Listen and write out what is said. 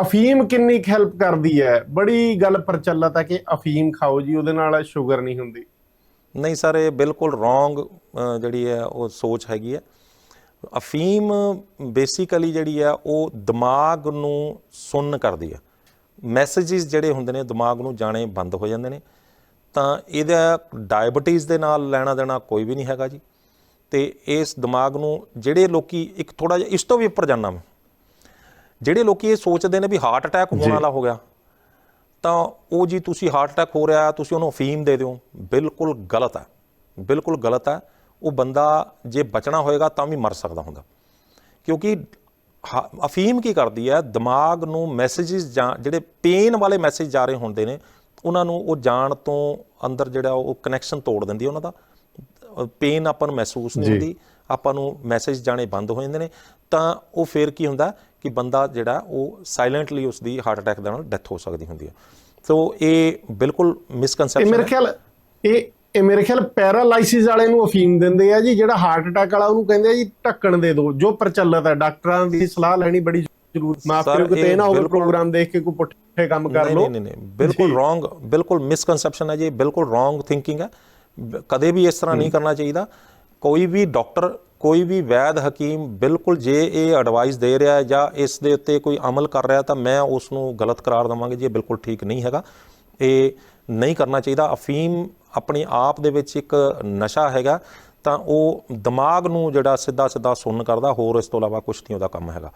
ਅਫੀਮ ਕਿੰਨੀ ਹੈਲਪ ਕਰਦੀ ਹੈ? ਬੜੀ ਗੱਲ ਪ੍ਰਚਲਿਤ ਹੈ ਕਿ ਅਫੀਮ ਖਾਓ ਜੀ, ਉਹਦੇ ਨਾਲ ਸ਼ੂਗਰ ਨਹੀਂ ਹੁੰਦੀ। ਨਹੀਂ ਸਰ ਇਹ ਬਿਲਕੁਲ ਰੋਂਗ ਜਿਹੜੀ ਹੈ, ਉਹ ਸੋਚ ਹੈਗੀ ਹੈ। ਅਫੀਮ ਬੇਸਿਕਲੀ ਜਿਹੜੀ ਹੈ, ਉਹ ਦਿਮਾਗ ਨੂੰ ਸੁੰਨ ਕਰਦੀ ਹੈ। ਮੈਸੇजेस ਜਿਹੜੇ ਹੁੰਦੇ ਨੇ, ਦਿਮਾਗ ਨੂੰ ਜਾਣੇ ਬੰਦ ਹੋ ਜਾਂਦੇ ਨੇ। ਤਾਂ ਇਹਦਾ ਡਾਇਬੀਟੀਜ਼ ਦੇ ਨਾਲ ਲੈਣਾ ਦੇਣਾ ਕੋਈ ਵੀ ਨਹੀਂ ਹੈਗਾ ਜੀ। ਤੇ ਇਸ ਦਿਮਾਗ ਨੂੰ ਜਿਹੜੇ ਲੋਕੀ ਇੱਕ ਥੋੜਾ ਜਿਹਾ, ਇਸ ਤੋਂ ਵੀ ਉੱਪਰ ਜਾਣਾ ਮੈਂ। ਜਿਹੜੇ ਲੋਕੀ ਇਹ ਸੋਚਦੇ ਨੇ ਵੀ ਹਾਰਟ ਅਟੈਕ ਹੋਣ ਵਾਲਾ ਹੋ ਗਿਆ ਤਾਂ ਉਹ ਜੀ ਤੁਸੀਂ ਹਾਰਟ ਅਟੈਕ ਹੋ ਰਿਹਾ ਤੁਸੀਂ ਉਹਨੂੰ ਅਫੀਮ ਦੇ ਦਿਓ ਬਿਲਕੁਲ ਗਲਤ ਹੈ ਬਿਲਕੁਲ ਗਲਤ ਹੈ। ਉਹ ਬੰਦਾ ਜੇ ਬਚਣਾ ਹੋਏਗਾ ਤਾਂ ਵੀ ਮਰ ਸਕਦਾ ਹੁੰਦਾ। ਕਿਉਂਕਿ ਅਫੀਮ ਕੀ ਕਰਦੀ ਹੈ? ਦਿਮਾਗ ਨੂੰ ਮੈਸੇजेस ਜਾਂ ਜਿਹੜੇ ਪੇਨ ਵਾਲੇ ਮੈਸੇਜ ਜਾ ਰਹੇ ਹੁੰਦੇ ਨੇ ਉਹਨਾਂ ਨੂੰ ਉਹ ਜਾਣ ਤੋਂ ਅੰਦਰ ਜਿਹੜਾ ਉਹ ਕਨੈਕਸ਼ਨ ਤੋੜ ਦਿੰਦੀ ਹੈ ਉਹਨਾਂ ਦਾ। ਪੇਨ ਆਪਾਂ ਨੂੰ ਮਹਿਸੂਸ ਨਹੀਂ ਹੁੰਦੀ ਆਪਾਂ ਨੂੰ ਮੈਸੇਜ ਜਾਣੇ ਬੰਦ ਹੋ ਜਾਂਦੇ ਨੇ। ਤਾਂ ਉਹ ਫਿਰ ਕੀ ਹੁੰਦਾ ਕਿ ਬੰਦਾ ਜਿਹੜਾ ਉਹ ਸਾਇਲੈਂਟਲੀ ਉਸ ਦੀ ਹਾਰਟ ਅਟੈਕ ਦੇ ਨਾਲ ਡੈਥ ਹੋ ਸਕਦੀ ਹੁੰਦੀ ਹੈ। ਸੋ ਇਹ ਬਿਲਕੁਲ ਇਹ ਮਿਸਕਨਸੈਪਸ਼ਨ ਮੇਰੇ ਖਿਆਲ ਇਹ ਇਹ ਮੇਰੇ ਖਿਆਲ ਪੈਰਾਲਾਈਸਿਸ ਵਾਲੇ ਨੂੰ ਅਫੀਮ ਦਿੰਦੇ ਆ ਜੀ ਜਿਹੜਾ ਹਾਰਟ ਅਟੈਕ ਵਾਲਾ ਉਹਨੂੰ ਕਹਿੰਦੇ ਆ ਜੀ ਢੱਕਣ ਦੇ ਦਿਓ ਜੋ ਪ੍ਰਚਲਿਤ ਹੈ ਡਾਕਟਰਾਂ ਦੀ ਸਲਾਹ ਲੈਣੀ ਬੜੀ ਜ਼ਰੂਰੀ ਮਾਫ ਕਰਿਓ ਇਹ ਇਹ ਨਾ ਹੋਵੇ ਪ੍ਰੋਗਰਾਮ ਦੇਖ ਕੇ ਕੋਈ ਪੁੱਠੇ ਕੰਮ ਕਰ ਲਓ। ਨਹੀਂ ਨਹੀਂ ਬਿਲਕੁਲ ਰੋਂਗ ਬਿਲਕੁਲ ਮਿਸਕਨਸੈਪਸ਼ਨ ਹੈ ਜੀ। ਬਿਲਕੁਲ ਰੋਂਗ ਥਿੰਕਿੰਗ ਹੈ। ਕਦੇ ਵੀ ਇਸ ਤਰ੍ਹਾਂ ਨਹੀਂ ਕਰਨਾ ਚਾਹੀਦਾ। ਕੋਈ ਵੀ ਡਾਕਟਰ ਕੋਈ ਵੀ ਵੈਦ ਹਕੀਮ ਬਿਲਕੁਲ ਜੇ ਇਹ ਐਡਵਾਈਸ ਦੇ ਰਿਹਾ ਹੈ ਜਾਂ ਇਸ ਦੇ ਉੱਤੇ ਕੋਈ ਅਮਲ ਕਰ ਰਿਹਾ ਤਾਂ ਮੈਂ ਉਸ ਨੂੰ ਗਲਤ ਕਰਾਰ ਦਵਾਂਗੇ ਜੀ, ਇਹ ਬਿਲਕੁਲ ਠੀਕ ਨਹੀਂ ਹੈਗਾ। ਇਹ ਨਹੀਂ ਕਰਨਾ ਚਾਹੀਦਾ। ਅਫੀਮ ਆਪਣੇ ਆਪ ਦੇ ਵਿੱਚ ਇੱਕ ਨਸ਼ਾ ਹੈਗਾ, ਤਾਂ ਉਹ ਦਿਮਾਗ ਨੂੰ ਜਿਹੜਾ ਸਿੱਧਾ ਸਿੱਧਾ ਸੁੰਨ ਕਰਦਾ, ਹੋਰ ਇਸ ਤੋਂ ਇਲਾਵਾ ਕੁਝ ਨਹੀਂ ਉਹਦਾ ਕੰਮ ਹੈਗਾ।